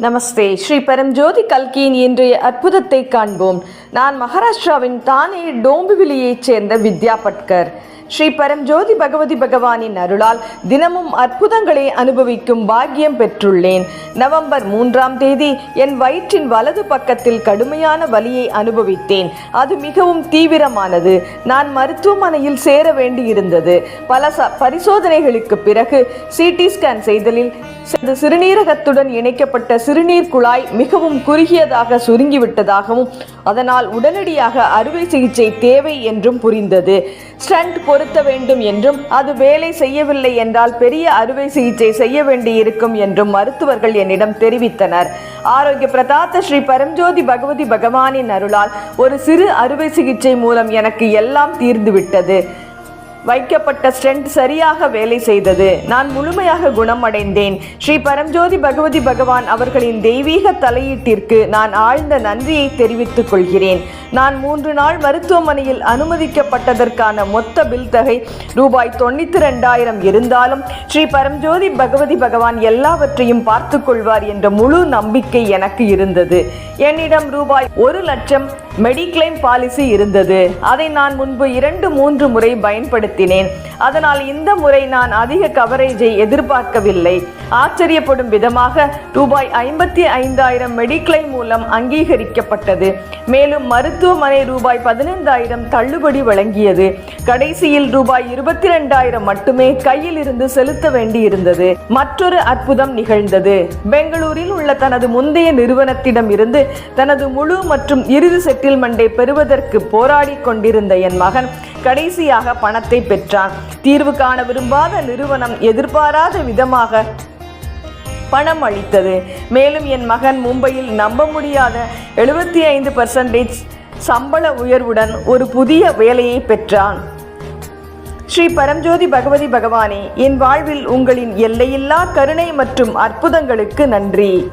நமஸ்தே. ஸ்ரீ பரம்ஜோதி கல்கியின் இன்றைய அற்புதத்தை காண்போம். நான் மகாராஷ்டிராவின் தானே டோம்பிவிலியைச் சேர்ந்த வித்யா பட்கர் ஸ்ரீ பரம்ஜோதி பகவதி பகவானின் அருளால் தினமும் அற்புதங்களை அனுபவிக்கும் பாக்கியம் பெற்றுள்ளேன். நவம்பர் மூன்றாம் தேதி என் வயிற்றின் வலது பக்கத்தில் கடுமையான வலியை அனுபவித்தேன். அது மிகவும் தீவிரமானது. நான் மருத்துவமனையில் சேர வேண்டியிருந்தது. பல ச பரிசோதனைகளுக்கு பிறகு சிடி ஸ்கேன் செய்தலில் சிறுநீரகத்துடன் இணைக்கப்பட்ட சிறுநீர் குழாய் மிகவும் குறுகியதாக சுருங்கிவிட்டதாகவும் அதனால் உடனடியாக அறுவை சிகிச்சை தேவை என்றும் புரிந்தது. ஸ்டண்ட் பொருத்த வேண்டும் என்றும் அது வேலை செய்யவில்லை என்றால் பெரிய அறுவை சிகிச்சை செய்ய வேண்டியிருக்கும் என்றும் மருத்துவர்கள் என்னிடம் தெரிவித்தனர். ஆரோக்கிய பிரதாத்த ஸ்ரீ பரம்ஜோதி பகவதி பகவானின் அருளால் ஒரு சிறு அறுவை சிகிச்சை மூலம் எனக்கு எல்லாம் தீர்ந்துவிட்டது. வைக்கப்பட்ட ஸ்ட்ரென்த் சரியாக வேலை செய்தது. நான் முழுமையாக குணமடைந்தேன். ஸ்ரீ பரம்ஜோதி பகவதி பகவான் அவர்களின் தெய்வீக தலையீட்டிற்கு நான் ஆழ்ந்த நன்றியை தெரிவித்துக் கொள்கிறேன். நான் மூன்று நாள் மருத்துவமனையில் அனுமதிக்கப்பட்டதற்கான மொத்த பில் தொகை ரூபாய் தொண்ணூத்தி ரெண்டாயிரம் இருந்தாலும் ஸ்ரீ பரம்ஜோதி பகவதி பகவான் எல்லாவற்றையும் பார்த்து கொள்வார் என்ற முழு நம்பிக்கை எனக்கு இருந்தது. என்னிடம் ரூபாய் ஒரு லட்சம் மெடிக்ளைம் பாலிசி இருந்தது. அதை நான் முன்பு இரண்டு மூன்று முறை பயன்படுத்தினேன். அதனால் இந்த முறை நான் அதிக கவரேஜை எதிர்பார்க்கவில்லை. ஆச்சரியப்படும் விதமாக ரூபாய் ஐம்பத்தி ஐந்தாயிரம் மெடிக்ளைம் மூலம் அங்கீகரிக்கப்பட்டது. மேலும் மருத்துவ மருத்துவமனை ரூபாய் பதினைந்தாயிரம் தள்ளுபடி வழங்கியது. கடைசியில் ரூபாய் இருபத்தி ரெண்டாயிரம் மட்டுமே கையில் இருந்து செலுத்த வேண்டியிருந்தது. மற்றொரு அற்புதம் நிகழ்ந்தது. பெங்களூரில் உள்ள தனது முந்தைய நிறுவனத்திடம் இருந்து தனது முழு மற்றும் இறுதி செட்டில்மெண்டை பெறுவதற்கு போராடி கொண்டிருந்த என் மகன் கடைசியாக பணத்தை பெற்றான். தீர்வு காண விரும்பாத நிறுவனம் எதிர்பாராத விதமாக பணம் அளித்தது. மேலும் என் மகன் மும்பையில் நம்ப முடியாத எழுபத்தி ஐந்து பர்சன்டேஜ் சம்பள உயர்வுடன் ஒரு புதிய வேலையை பெற்றான். ஸ்ரீ பரம்ஜோதி பகவதி பகவானே என் வாழ்வில் உங்களின் எல்லையில்லா கருணை மற்றும் அற்புதங்களுக்கு நன்றி.